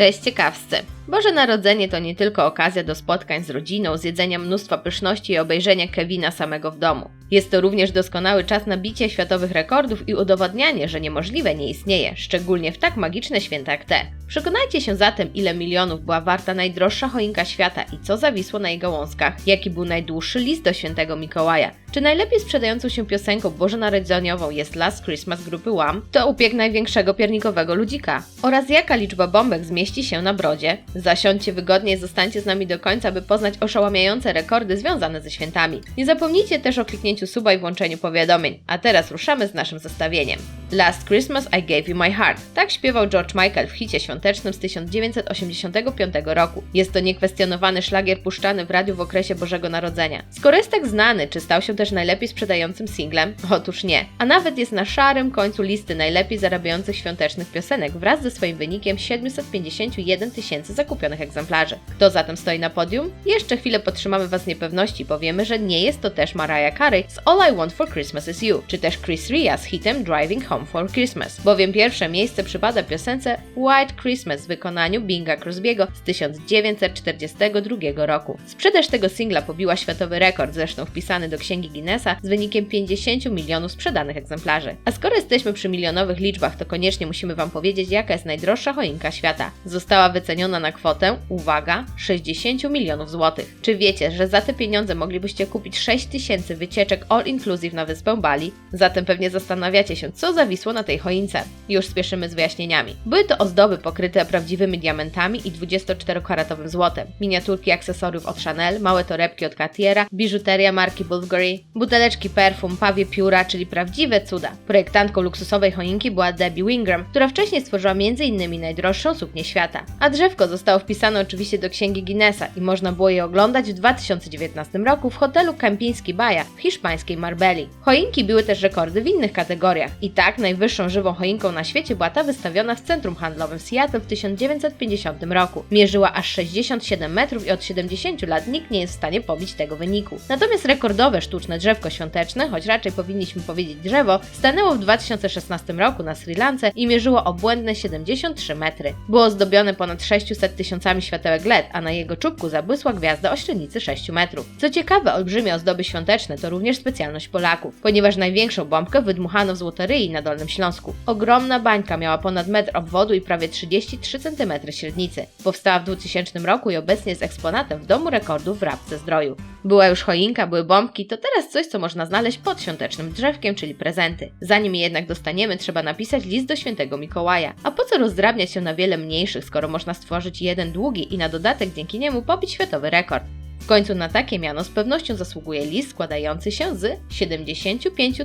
Cześć ciekawscy! Boże Narodzenie to nie tylko okazja do spotkań z rodziną, zjedzenia mnóstwa pyszności i obejrzenia Kevina samego w domu. Jest to również doskonały czas na bicie światowych rekordów i udowodnianie, że niemożliwe nie istnieje, szczególnie w tak magiczne święta jak te. Przekonajcie się zatem, ile milionów była warta najdroższa choinka świata i co zawisło na jej gałązkach, jaki był najdłuższy list do świętego Mikołaja. Czy najlepiej sprzedającą się piosenką bożonarodzeniową jest Last Christmas grupy Wham? To upiek największego piernikowego ludzika. Oraz jaka liczba bombek zmieści się na brodzie? Zasiądźcie wygodnie i zostańcie z nami do końca, by poznać oszałamiające rekordy związane ze świętami. Nie zapomnijcie też o kliknięciu suba i włączeniu powiadomień. A teraz ruszamy z naszym zestawieniem. Last Christmas I Gave You My Heart. Tak śpiewał George Michael w hicie świątecznym z 1985 roku. Jest to niekwestionowany szlagier puszczany w radiu w okresie Bożego Narodzenia. Skoro jest tak znany, czy stał się też najlepiej sprzedającym singlem? Otóż nie. A nawet jest na szarym końcu listy najlepiej zarabiających świątecznych piosenek wraz ze swoim wynikiem 751 tysięcy zakupionych egzemplarzy. Kto zatem stoi na podium? Jeszcze chwilę podtrzymamy Was w niepewności, powiemy, że nie jest to też Mariah Carey z All I Want for Christmas Is You, czy też Chris Ria z hitem Driving Home for Christmas, bowiem pierwsze miejsce przypada piosence White Christmas w wykonaniu Binga Crosby'ego z 1942 roku. Sprzedaż tego singla pobiła światowy rekord, zresztą wpisany do księgi Guinnessa z wynikiem 50 milionów sprzedanych egzemplarzy. A skoro jesteśmy przy milionowych liczbach, to koniecznie musimy Wam powiedzieć, jaka jest najdroższa choinka świata. Została wyceniona na kwotę, uwaga, 60 milionów złotych. Czy wiecie, że za te pieniądze moglibyście kupić 6 tysięcy wycieczek all inclusive na wyspę Bali? Zatem pewnie zastanawiacie się, co zawisło na tej choince. Już spieszymy z wyjaśnieniami. Były to ozdoby pokryte prawdziwymi diamentami i 24-karatowym złotem, miniaturki akcesoriów od Chanel, małe torebki od Cartiera, biżuteria marki Bulgari, buteleczki perfum, pawie pióra, czyli prawdziwe cuda. Projektantką luksusowej choinki była Debbie Wingram, która wcześniej stworzyła m.in. najdroższą suknię świata. A drzewko zostało wpisane oczywiście do księgi Guinnessa i można było je oglądać w 2019 roku w hotelu Kempinski Baja w hiszpańskiej Marbeli. Choinki były też rekordy w innych kategoriach. I tak najwyższą żywą choinką na świecie była ta wystawiona w centrum handlowym Seattle w 1950 roku. Mierzyła aż 67 metrów i od 70 lat nikt nie jest w stanie pobić tego wyniku. Natomiast rekordowe sztuczne drzewko świąteczne, choć raczej powinniśmy powiedzieć drzewo, stanęło w 2016 roku na Sri Lance i mierzyło obłędne 73 metry. Było ozdobione ponad 600 tysiącami światełek LED, a na jego czubku zabłysła gwiazda o średnicy 6 metrów. Co ciekawe, olbrzymie ozdoby świąteczne to również specjalność Polaków, ponieważ największą bombkę wydmuchano w Złotoryi na Dolnym Śląsku. Ogromna bańka miała ponad metr obwodu i prawie 33 cm średnicy. Powstała w 2000 roku i obecnie jest eksponatem w Domu Rekordów w Rabce Zdroju. Była już choinka, były bombki, to teraz coś, co można znaleźć pod świątecznym drzewkiem, czyli prezenty. Zanim je jednak dostaniemy, trzeba napisać list do świętego Mikołaja. A po co rozdrabniać się na wiele mniejszych, skoro można stworzyć jeden długi i na dodatek dzięki niemu pobić światowy rekord? W końcu na takie miano z pewnością zasługuje list składający się z 75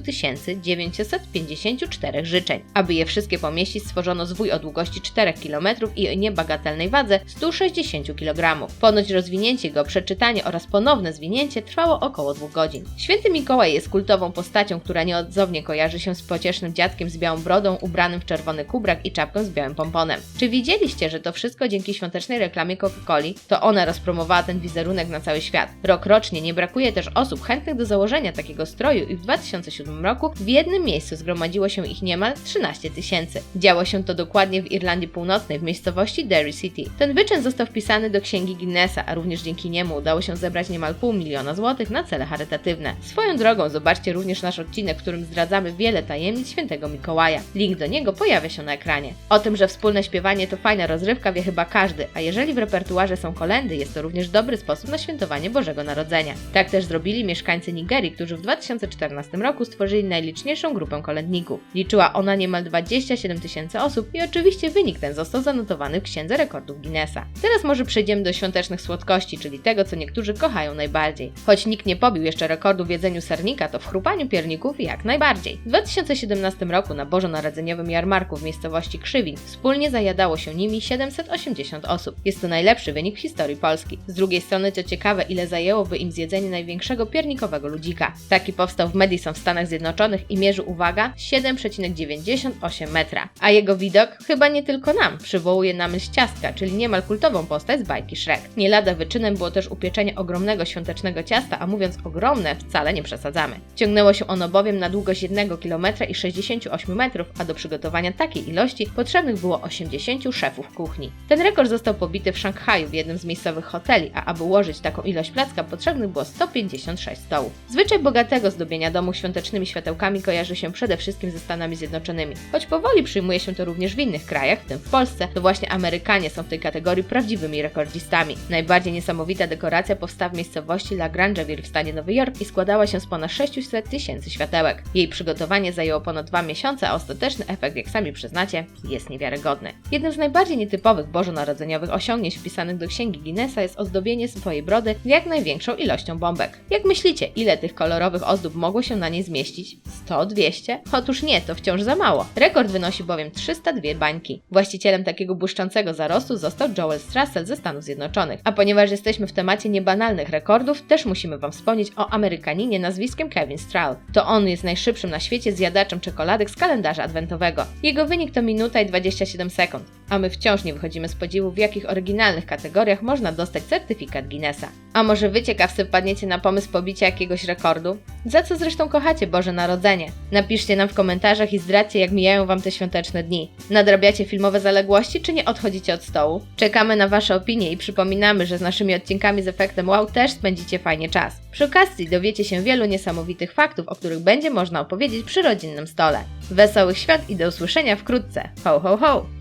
954 życzeń. Aby je wszystkie pomieścić, stworzono zwój o długości 4 km i o niebagatelnej wadze 160 kg. Ponoć rozwinięcie go, przeczytanie oraz ponowne zwinięcie trwało około 2 godzin. Święty Mikołaj jest kultową postacią, która nieodzownie kojarzy się z pociesznym dziadkiem z białą brodą, ubranym w czerwony kubrak i czapkę z białym pomponem. Czy widzieliście, że to wszystko dzięki świątecznej reklamie Coca-Coli? To ona rozpromowała ten wizerunek na cały świat. Rok rocznie nie brakuje też osób chętnych do założenia takiego stroju i w 2007 roku w jednym miejscu zgromadziło się ich niemal 13 tysięcy. Działo się to dokładnie w Irlandii Północnej, w miejscowości Derry City. Ten wyczyn został wpisany do księgi Guinnessa, a również dzięki niemu udało się zebrać niemal pół miliona złotych na cele charytatywne. Swoją drogą zobaczcie również nasz odcinek, w którym zdradzamy wiele tajemnic świętego Mikołaja. Link do niego pojawia się na ekranie. O tym, że wspólne śpiewanie to fajna rozrywka wie chyba każdy, a jeżeli w repertuarze są kolendy, jest to również dobry sposób na świętowanie Bożego Narodzenia. Tak też zrobili mieszkańcy Nigerii, którzy w 2014 roku stworzyli najliczniejszą grupę kolędników. Liczyła ona niemal 27 tysięcy osób i oczywiście wynik ten został zanotowany w Księdze Rekordów Guinnessa. Teraz może przejdziemy do świątecznych słodkości, czyli tego, co niektórzy kochają najbardziej. Choć nikt nie pobił jeszcze rekordu w jedzeniu sernika, to w chrupaniu pierników jak najbardziej. W 2017 roku na bożonarodzeniowym jarmarku w miejscowości Krzywin wspólnie zajadało się nimi 780 osób. Jest to najlepszy wynik w historii Polski. Z drugiej strony, co ciekawe, ile zajęłoby im zjedzenie największego piernikowego ludzika. Taki powstał w Madison w Stanach Zjednoczonych i mierzy, uwaga, 7,98 metra. A jego widok chyba nie tylko nam przywołuje na myśl ciastka, czyli niemal kultową postać z bajki Shrek. Nie lada wyczynem było też upieczenie ogromnego świątecznego ciasta, a mówiąc ogromne, wcale nie przesadzamy. Ciągnęło się ono bowiem na długość 1 km i 68 metrów, a do przygotowania takiej ilości potrzebnych było 80 szefów kuchni. Ten rekord został pobity w Szanghaju w jednym z miejscowych hoteli, a aby ułożyć taką ilość placka potrzebnych było 156 stołów. Zwyczaj bogatego zdobienia domu świątecznymi światełkami kojarzy się przede wszystkim ze Stanami Zjednoczonymi. Choć powoli przyjmuje się to również w innych krajach, w tym w Polsce, to właśnie Amerykanie są w tej kategorii prawdziwymi rekordzistami. Najbardziej niesamowita dekoracja powstała w miejscowości La Grangeville w stanie Nowy Jork i składała się z ponad 600 tysięcy światełek. Jej przygotowanie zajęło ponad dwa miesiące, a ostateczny efekt, jak sami przyznacie, jest niewiarygodny. Jednym z najbardziej nietypowych bożonarodzeniowych osiągnięć wpisanych do księgi Guinnessa jest ozdobienie swojej brody jak największą ilością bombek. Jak myślicie, ile tych kolorowych ozdób mogło się na niej zmieścić? 100, 200? Otóż nie, to wciąż za mało. Rekord wynosi bowiem 302 bańki. Właścicielem takiego błyszczącego zarostu został Joel Strassel ze Stanów Zjednoczonych. A ponieważ jesteśmy w temacie niebanalnych rekordów, też musimy Wam wspomnieć o Amerykaninie nazwiskiem Kevin Strahl. To on jest najszybszym na świecie zjadaczem czekoladek z kalendarza adwentowego. Jego wynik to minuta i 27 sekund, a my wciąż nie wychodzimy z podziwu, w jakich oryginalnych kategoriach można dostać certyfikat Guinnessa. A może Wy ciekawcy wpadniecie na pomysł pobicia jakiegoś rekordu? Za co zresztą kochacie Boże Narodzenie? Napiszcie nam w komentarzach i zdradźcie, jak mijają Wam te świąteczne dni. Nadrabiacie filmowe zaległości, czy nie odchodzicie od stołu? Czekamy na Wasze opinie i przypominamy, że z naszymi odcinkami z efektem wow też spędzicie fajnie czas. Przy okazji dowiecie się wielu niesamowitych faktów, o których będzie można opowiedzieć przy rodzinnym stole. Wesołych świąt i do usłyszenia wkrótce. Ho, ho, ho!